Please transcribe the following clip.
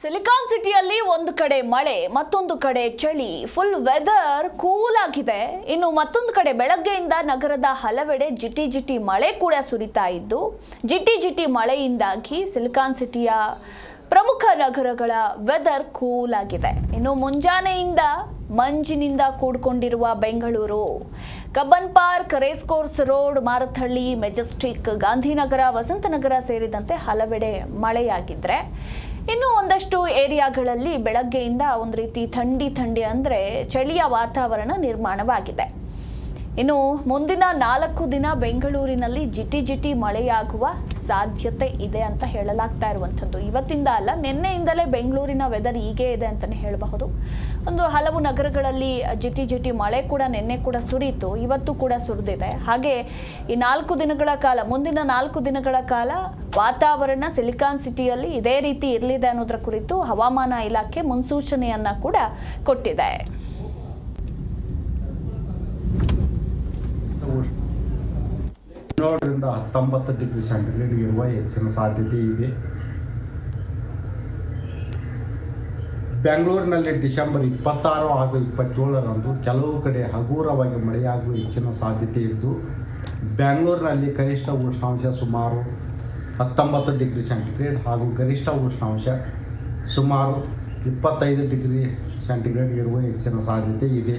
Silicon ಸಿಟಿಯಲ್ಲಿ ಒಂದು ಕಡೆ ಮಳೆ, ಮತ್ತೊಂದು ಕಡೆ ಚಳಿ. ಫುಲ್ ವೆದರ್ ಕೂಲ್ ಆಗಿದೆ. ಇನ್ನು ಮತ್ತೊಂದು ಕಡೆ ಬೆಳಗ್ಗೆಯಿಂದ ನಗರದ ಹಲವೆಡೆ ಜಿಟಿ ಜಿಟಿ ಮಳೆ ಕೂಡ ಸುರಿತಾ ಇದ್ದು, ಜಿಟಿ ಜಿಟಿ ಮಳೆಯಿಂದಾಗಿ ಸಿಲಿಕಾನ್ ಸಿಟಿಯ ಪ್ರಮುಖ ನಗರಗಳ ವೆದರ್ ಕೂಲ್ ಆಗಿದೆ. ಇನ್ನು ಮುಂಜಾನೆಯಿಂದ ಮಂಜಿನಿಂದ ಕೂಡ್ಕೊಂಡಿರುವ Bengaluru. Cubbon park, race course road Marathahalli Majestic, Gandhinagar, Vasanthanagar ಸೇರಿದಂತೆ ಹಲವೆಡೆ ಮಳೆಯಾಗಿದ್ರೆ ಇನ್ನು ಒಂದಷ್ಟು ಏರಿಯಾಗಳಲ್ಲಿ ಬೆಳಗ್ಗೆಯಿಂದ ಒಂದು ರೀತಿ ಥಂಡಿ ಥಂಡಿ ಅಂದರೆ ಚಳಿಯ ವಾತಾವರಣ ನಿರ್ಮಾಣವಾಗಿದೆ. ಇನ್ನು ಮುಂದಿನ ನಾಲ್ಕು ದಿನ ಬೆಂಗಳೂರಿನಲ್ಲಿ ಜಿಟಿ ಜಿಟಿ ಮಳೆಯಾಗುವ ಸಾಧ್ಯತೆ ಇದೆ ಅಂತ ಹೇಳಲಾಗ್ತಾ ಇರುವಂಥದ್ದು. ಇವತ್ತಿಂದ ಅಲ್ಲ, ನಿನ್ನೆಯಿಂದಲೇ ಬೆಂಗಳೂರಿನ ವೆದರ್ ಹೀಗೆ ಇದೆ ಅಂತಲೇ ಹೇಳಬಹುದು. ಒಂದು ಹಲವು ನಗರಗಳಲ್ಲಿ ಜಿಟಿ ಜಿಟಿ ಮಳೆ ಕೂಡ ನಿನ್ನೆ ಕೂಡ ಸುರಿಯಿತು, ಇವತ್ತು ಕೂಡ ಸುರಿದಿದೆ. ಹಾಗೆ ಈ ನಾಲ್ಕು ದಿನಗಳ ಕಾಲ, ಮುಂದಿನ ನಾಲ್ಕು ದಿನಗಳ ಕಾಲ ವಾತಾವರಣ ಸಿಲಿಕಾನ್ ಸಿಟಿಯಲ್ಲಿ ಇದೇ ರೀತಿ ಇರಲಿದೆ ಅನ್ನೋದರ ಕುರಿತು ಹವಾಮಾನ ಇಲಾಖೆ ಮುನ್ಸೂಚನೆಯನ್ನ ಕೂಡ ಕೊಟ್ಟಿದೆ. ಹನ್ನೆರಡರಿಂದ ಹತ್ತೊಂಬತ್ತು ಡಿಗ್ರಿ ಸೆಂಟಿಗ್ರೇಡ್ ಇರುವ ಹೆಚ್ಚಿನ ಸಾಧ್ಯತೆ ಇದೆ. ಬೆಂಗಳೂರಿನಲ್ಲಿ ಡಿಸೆಂಬರ್ ಇಪ್ಪತ್ತಾರು ಹಾಗೂ ಇಪ್ಪತ್ತೇಳರಂದು ಕೆಲವು ಕಡೆ ಹಗುರವಾಗಿ ಮಳೆಯಾಗುವ ಹೆಚ್ಚಿನ ಸಾಧ್ಯತೆ ಇದ್ದು, ಬೆಂಗಳೂರಿನಲ್ಲಿ ಕನಿಷ್ಠ ಉಷ್ಣಾಂಶ ಸುಮಾರು ಹತ್ತೊಂಬತ್ತು ಡಿಗ್ರಿ ಸೆಂಟಿಗ್ರೇಡ್ ಹಾಗೂ ಗರಿಷ್ಠ ಉಷ್ಣಾಂಶ ಸುಮಾರು ಇಪ್ಪತ್ತೈದು ಡಿಗ್ರಿ ಸೆಂಟಿಗ್ರೇಡ್ ಇರುವ ಹೆಚ್ಚಿನ ಸಾಧ್ಯತೆ ಇದೆ.